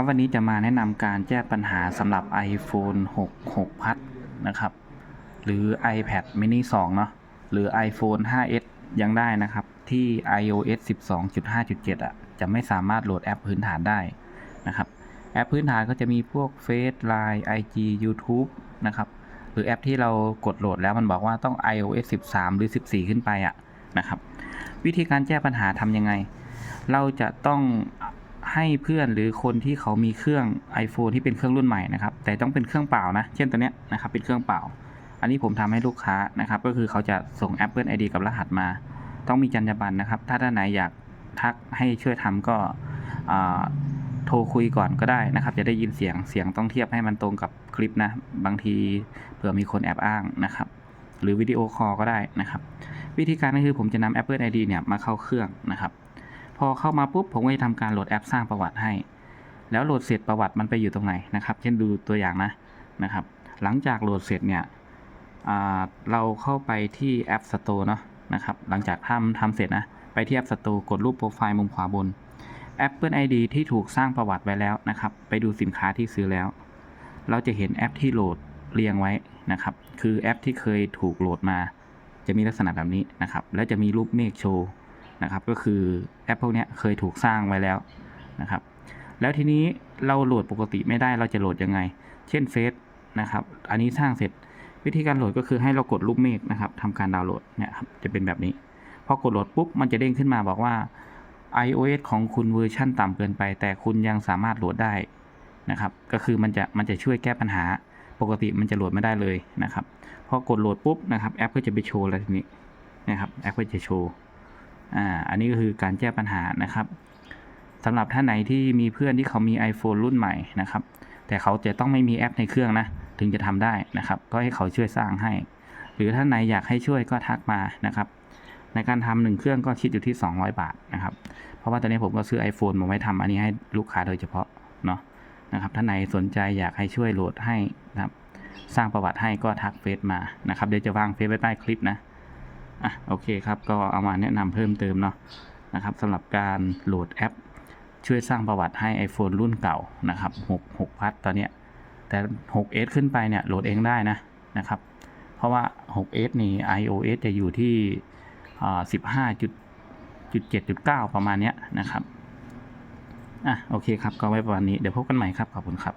ครับวันนี้จะมาแนะนำการแก้ปัญหาสำหรับ iPhone 6 6พัดนะครับ หรือ iPad mini 2 เนาะหรือ iPhone 5s ยังได้นะครับ ที่ iOS 12.5.7 อะ จะไม่สามารถโหลดแอปพื้นฐานได้นะครับ แอปพื้นฐานก็จะมีพวก Face Line IG YouTube นะครับ หรือแอปที่เรากดโหลดแล้วมันบอกว่าต้อง iOS 13 หรือ 14 ขึ้นไปอะนะครับ วิธีการแก้ปัญหาทำยังไง เราจะต้อง ให้เพื่อนหรือคนที่เขามีเครื่อง iPhone ที่เป็นเครื่องรุ่นใหม่นะครับ แต่ต้องเป็นเครื่องเปล่านะ เช่นตัวเนี้ยนะครับเป็นเครื่องเปล่า อันนี้ผมทำให้ลูกค้านะครับ ก็คือเขาจะส่ง Apple ID กับรหัสมา ต้องมีจรรยาบรรณนะครับ ถ้าท่านไหนอยากทักให้ช่วยทำก็โทรคุยก่อนก็ได้นะครับ จะได้ยินเสียงเสียงต้องเทียบให้มันตรงกับคลิปนะ บางทีเผื่อมีคนแอบอ้างนะครับ หรือวิดีโอคอลก็ได้นะครับ วิธีการก็คือผมจะนำ Apple ID เนี่ยมาเข้าเครื่องนะครับ พอเข้ามาปุ๊บผมก็จะทำการโหลดแอปสร้างประวัติให้ แล้วโหลดเสร็จประวัติมันไปอยู่ตรงไหนนะครับ เช่นดูตัวอย่างนะนะครับ หลังจากโหลดเสร็จเนี่ยเราเข้าไปที่ App Store เนาะนะครับ หลังจากทำทำเสร็จนะ ไปที่ App Store กดรูปโปรไฟล์มุมขวาบน Apple ID ที่ถูกสร้างประวัติไว้แล้วนะครับ ไปดูสินค้าที่ซื้อแล้ว เราจะเห็นแอปที่โหลดเรียงไว้นะครับ คือแอปที่เคยถูกโหลดมา จะมีลักษณะแบบนี้นะครับ แล้วจะมีรูปเมฆโชว์ นะครับก็คือแอปพวกนี้เคยถูกสร้างไว้แล้วนะครับ แล้วทีนี้เราโหลดปกติไม่ได้เราจะโหลดยังไง เช่นเฟซนะครับ อันนี้สร้างเสร็จวิธีการโหลดก็คือให้เรากดรูปเมฆนะครับทำการดาวน์โหลดเนี่ยครับจะเป็นแบบนี้พอกดโหลดปุ๊บมันจะเด้งขึ้นมาบอกว่า iOS ของคุณเวอร์ชั่นต่ำเกินไป แต่คุณยังสามารถโหลดได้นะครับก็คือมันจะมันจะช่วยแก้ปัญหา ปกติมันจะโหลดไม่ได้เลยนะครับพอกดโหลดปุ๊บนะครับแอปก็จะไปโชว์แล้วทีนี้นะครับแอปก็จะโชว์ อ่าอันนี้ก็คือการแก้ปัญหานะครับสำหรับท่านไหนที่มีเพื่อนที่เขามี iPhone รุ่นใหม่นะครับ แต่เขาจะต้องไม่มีแอปในเครื่องนะ ถึงจะทำได้นะครับ ก็ให้เขาช่วยสร้างให้ หรือท่านไหนอยากให้ช่วยก็ทักมานะครับ ในการทำหนึ่งเครื่องก็คิดอยู่ที่ 200 บาทนะครับ เพราะว่าตอนนี้ผมก็ซื้อ iPhone มาไว้ทำอันนี้ให้ลูกค้าโดยเฉพาะเนาะนะครับท่านไหนสนใจอยากให้ช่วยโหลดให้นะครับ สร้างประวัติให้ก็ทักเฟซมานะครับ เดี๋ยวจะวางเฟซไว้ใต้คลิปนะ อะโอเคครับก็เอามาแนะนำเพิ่มเติมเนาะนะครับสำหรับการโหลดแอป ช่วยสร้างประวัติให้ iPhone รุ่นเก่านะครับ6 6พัดตอนเนี้ยแต่ 6s ขึ้นไปเนี่ยโหลดเองได้นะนะครับ เพราะว่า 6s นี่ iOS จะอยู่ที่อ่า15.7.9 ประมาณเนี้ยนะครับอะโอเคครับก็ไว้ประมาณนี้เดี๋ยวพบกันใหม่ครับ ขอบคุณครับ